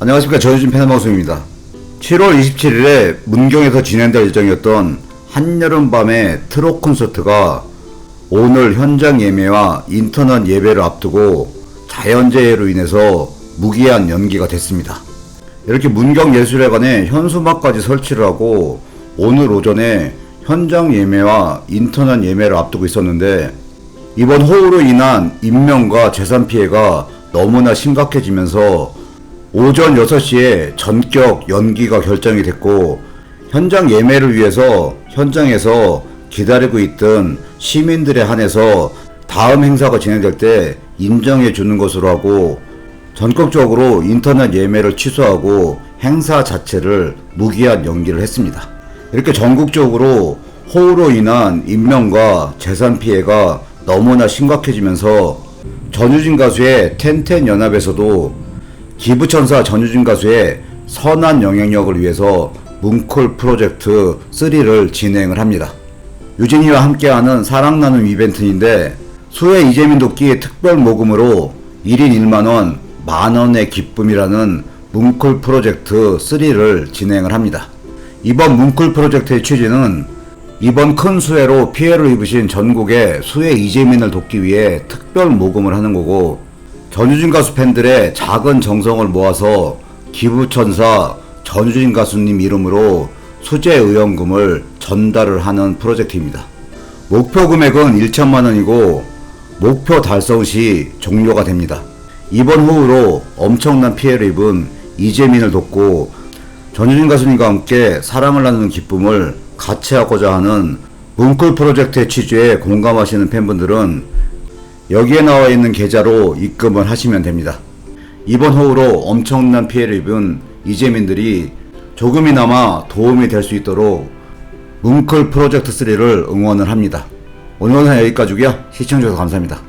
안녕하십니까 전유진 패널방송입니다. 7월 27일에 문경에서 진행될 예정이었던 한여름밤의 트롯 콘서트가 오늘 현장 예매와 인터넷 예배를 앞두고 자연재해로 인해서 무기한 연기가 됐습니다. 이렇게 문경예술회관에 현수막까지 설치를 하고 오늘 오전에 현장 예매와 인터넷 예매를 앞두고 있었는데 이번 호우로 인한 인명과 재산 피해가 너무나 심각해지면서 오전 6시에 전격 연기가 결정이 됐고 현장 예매를 위해서 현장에서 기다리고 있던 시민들에 한해서 다음 행사가 진행될 때 인정해 주는 것으로 하고 전격적으로 인터넷 예매를 취소하고 행사 자체를 무기한 연기를 했습니다. 이렇게 전국적으로 호우로 인한 인명과 재산 피해가 너무나 심각해지면서 전유진 가수의 텐텐 연합에서도 기부천사 전유진 가수의 선한 영향력을 위해서 뭉클 프로젝트 3를 진행을 합니다. 유진이와 함께하는 사랑 나눔 이벤트인데 수혜 이재민 돕기 특별 모금으로 1인 1만원 만원의 기쁨이라는 뭉클 프로젝트 3를 진행을 합니다. 이번 뭉클 프로젝트의 취지는 이번 큰 수해로 피해를 입으신 전국의 수해 이재민을 돕기 위해 특별 모금을 하는 거고 전유진 가수 팬들의 작은 정성을 모아서 기부천사 전유진 가수님 이름으로 수재 의원금을 전달을 하는 프로젝트입니다. 목표 금액은 1천만 원이고 목표 달성 시 종료가 됩니다. 이번 호우로 엄청난 피해를 입은 이재민을 돕고 전유진 가수님과 함께 사랑을 나누는 기쁨을 같이 하고자 하는 뭉클 프로젝트의 취지에 공감하시는 팬분들은 여기에 나와 있는 계좌로 입금을 하시면 됩니다. 이번 호우로 엄청난 피해를 입은 이재민들이 조금이나마 도움이 될 수 있도록 뭉클 프로젝트 3를 응원을 합니다. 오늘 영상 여기까지고요. 시청해주셔서 감사합니다.